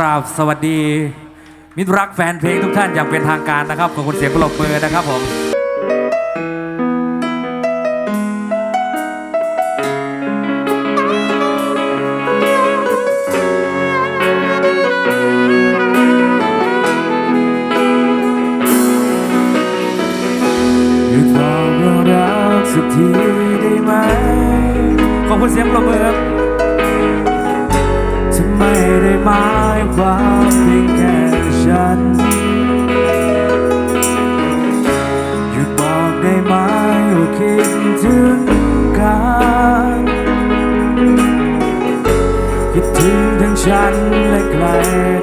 ราบสวัสดี มิตรรักแฟนเพลงทุกท่านอย่างเป็นทางการนะครับขอบคุณเสียงปรบมือนะครับผมหยุดบอกเรารักสักทีได้ไหมขอบคุณเสียงปรบมือครับจะไม่ได้ หมายความเพียงแค่ฉัน หยุดบอกได้ไหมว่าคิดถึงกันคิดถึงทั้งฉันและใคร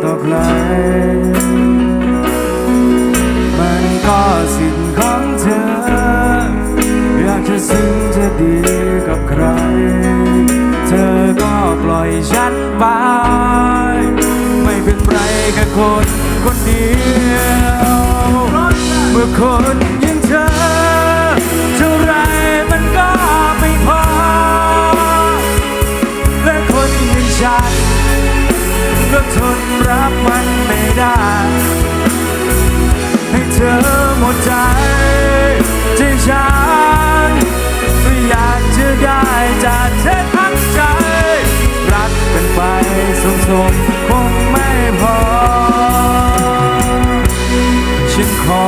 ต่อใคร มันก็สิ่งของเธอ อยากจะซึ้งจะดีกับใคร เธอก็ปล่อยฉันไป เป็นไรแค่คนคนเดียว เมื่อคนยังเธอ เท่าไรมันก็ไม่พอ และคนยังฉันก็ทนรับมันไม่ได้ ให้เธอหมดใจที่ฉันก็อยากจะได้จากเธอทั้งใจ ไปสมสมคงไม่พอ ฉันขอ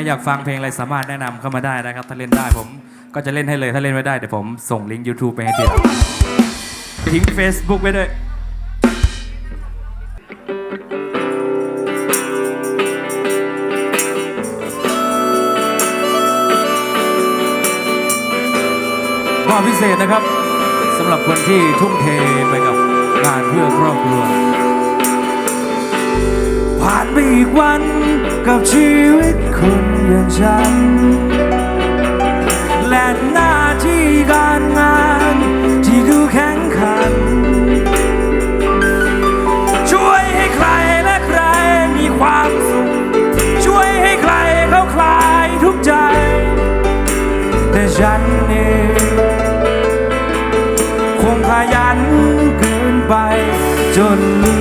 รับใครอยากฟังเพลงอะไรสามารถแนะนำเข้ามาได้นะครับ ถ้าเล่นได้ผมก็จะเล่นให้เลยถ้าเล่นไม่ได้เดี๋ยวผมส่งลิงก์ YouTube ไปให้ทีหลังทิ้ง Facebook ไว้ด้วยมอบพิเศษนะครับสำหรับคนที่ทุ่มเทไปกับงานเพื่อครอบครัว ผ่านไปอีกวันกับชีวิตคน อย่างฉัน และหน้าที่การงานที่ดูแข็งขัน ช่วยให้ใครและใครมีความสุข ช่วยให้ใครเขาคลายทุกใจ แต่ฉันเองคงขยันเกินไปจนลืม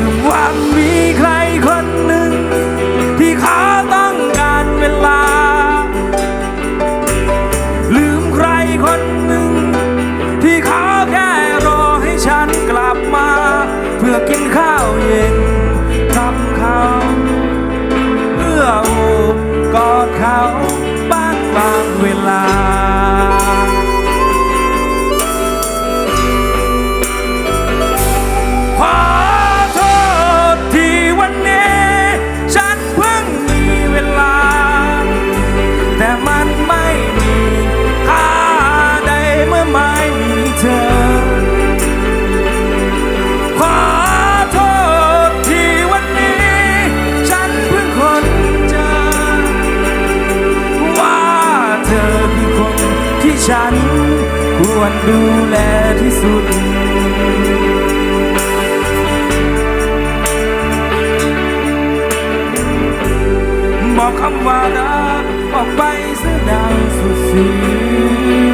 ฉันควรดูแลที่สุด บอกคำว่ารักออกไปเสียดังสุดเสียง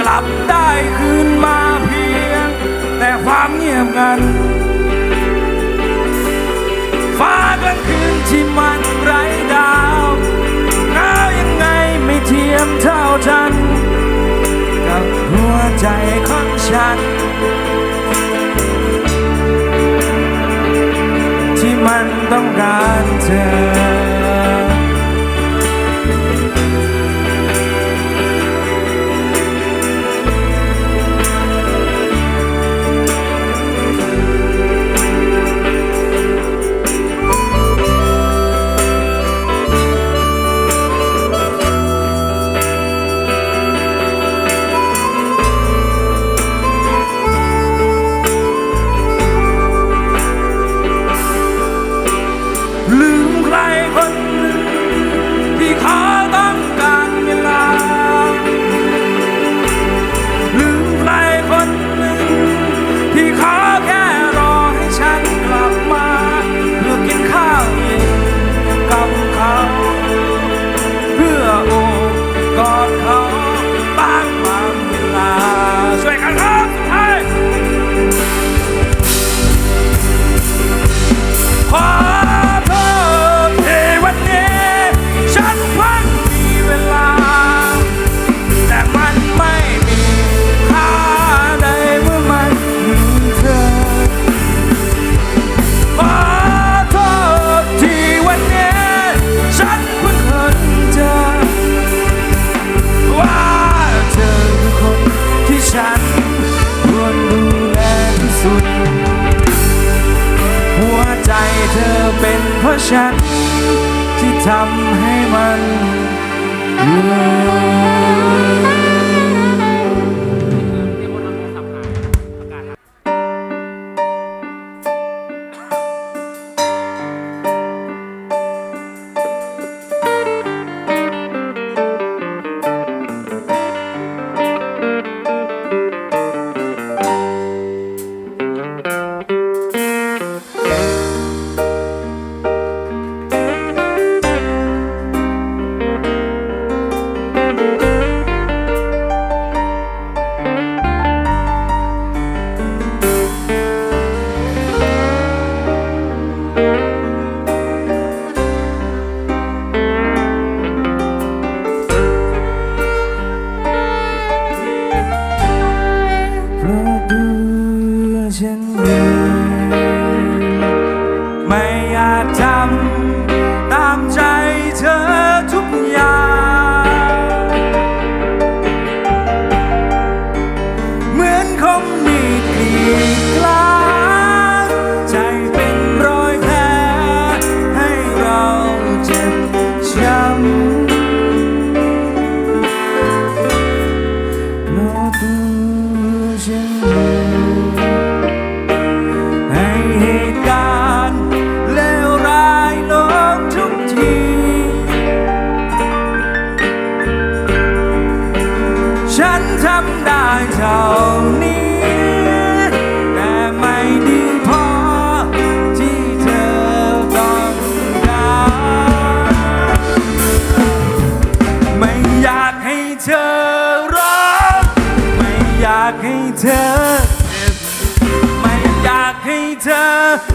กลับได้คืนมาเพียง แต่ความเงียบงันฟ้ากลางคืนที่มันไร้ดาวหนาวยังไงไม่เทียมเท่าฉันกับหัว ใจของฉัน ที่มันต้องการเธอ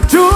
to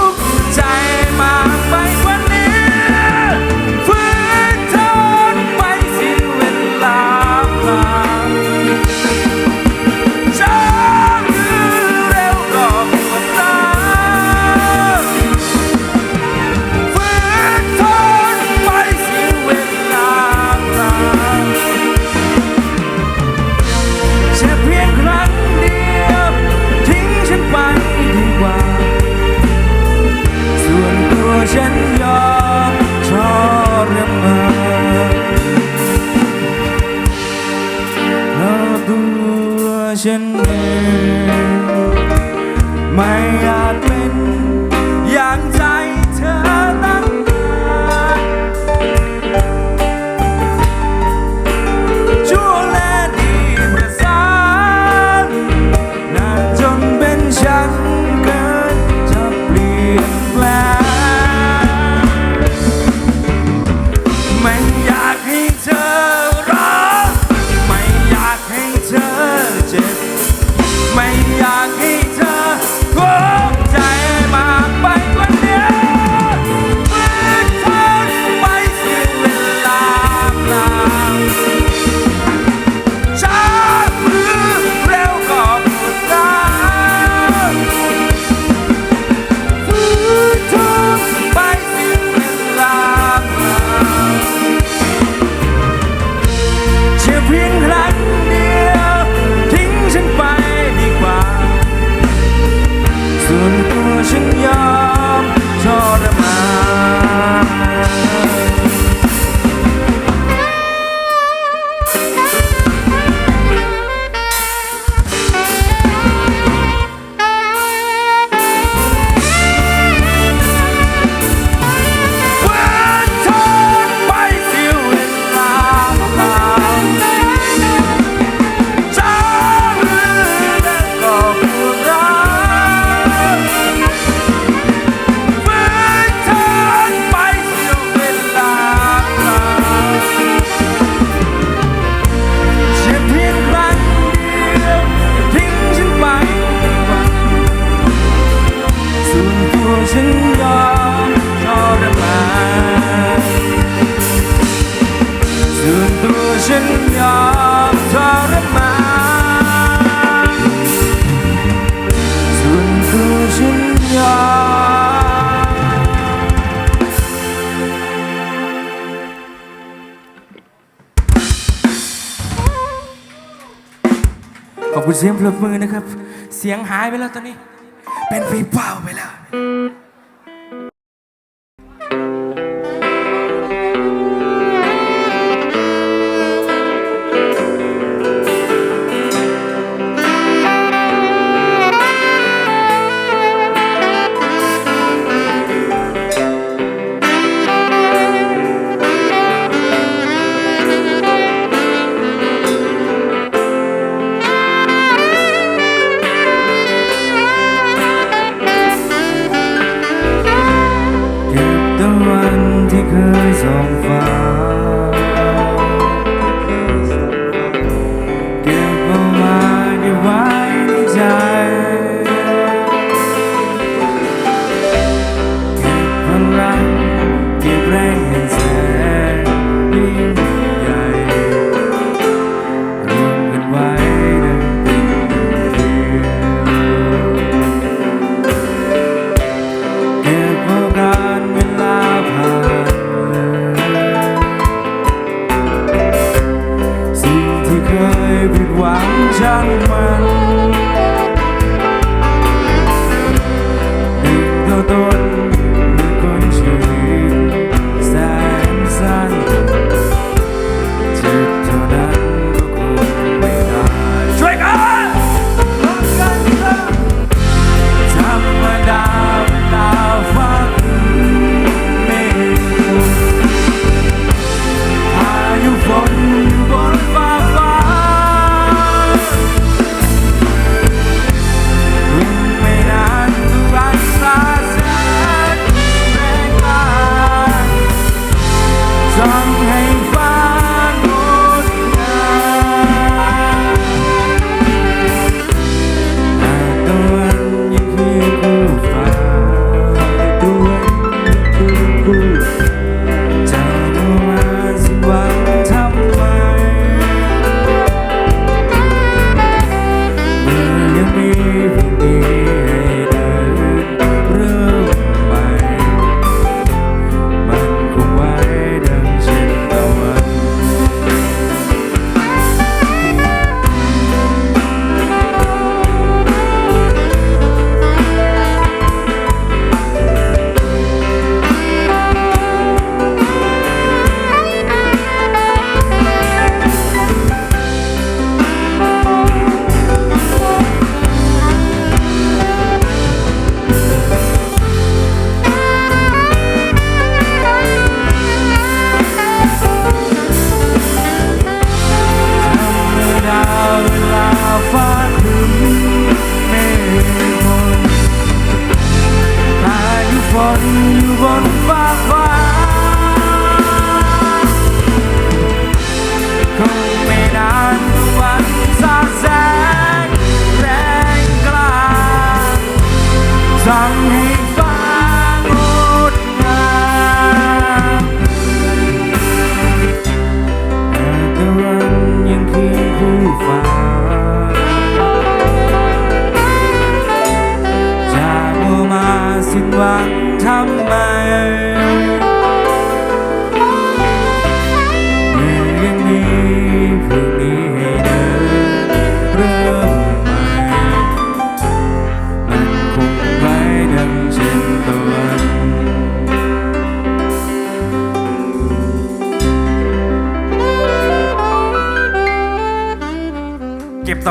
เสียงปรบมือนะครับ เสียงหายไปแล้วตอนนี้ เป็นฟีเปล่าไปแล้ว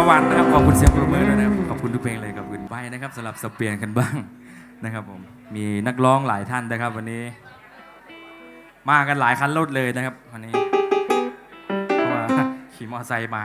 วรรค์นะครับขอบคุณเสียงปรบมือด้วยนะครัขอบคุณทุกเพลงเลยขอบคุณไปนะครับสลับสเปลี่ยนกันบ้างนะครับผมมีนักร้องหลายท่านนะครับ วันนี้ มากันหลายคันรถเลยนะครับวันนี้ขี่มอเตอร์ไซค์มา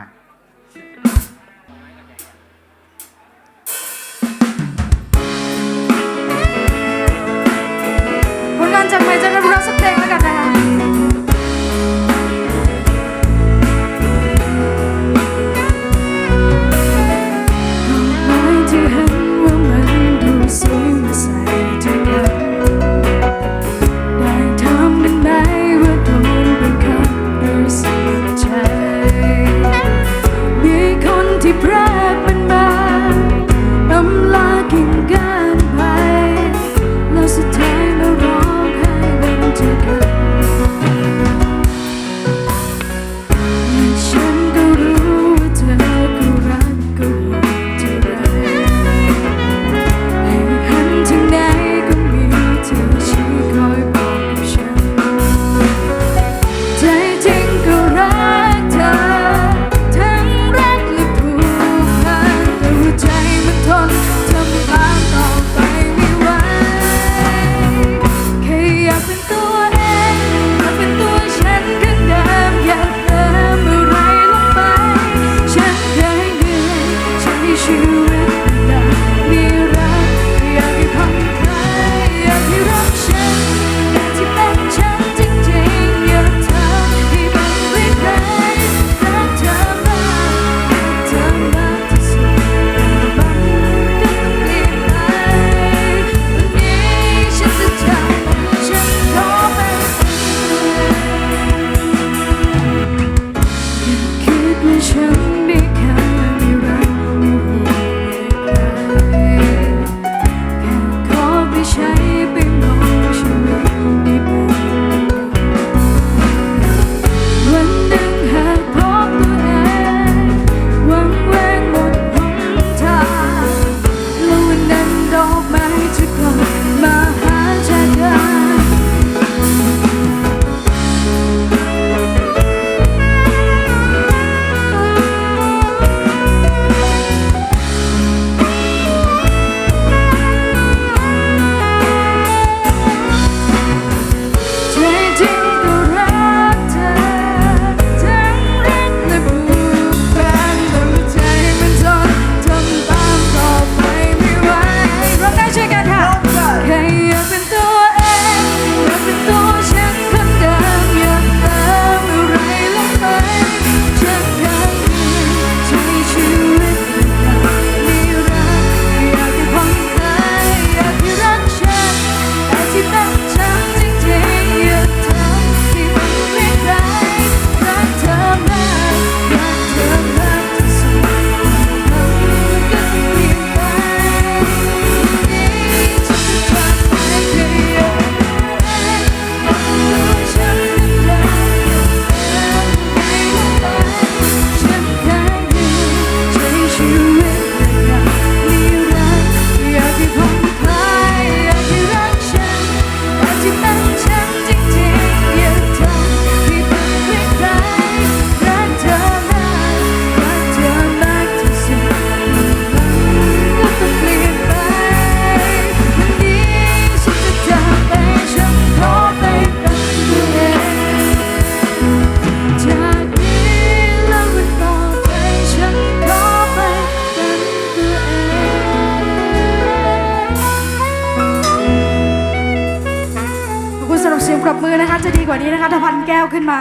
จะดีกว่านี้นะคะถ้าพันแก้วขึ้นมา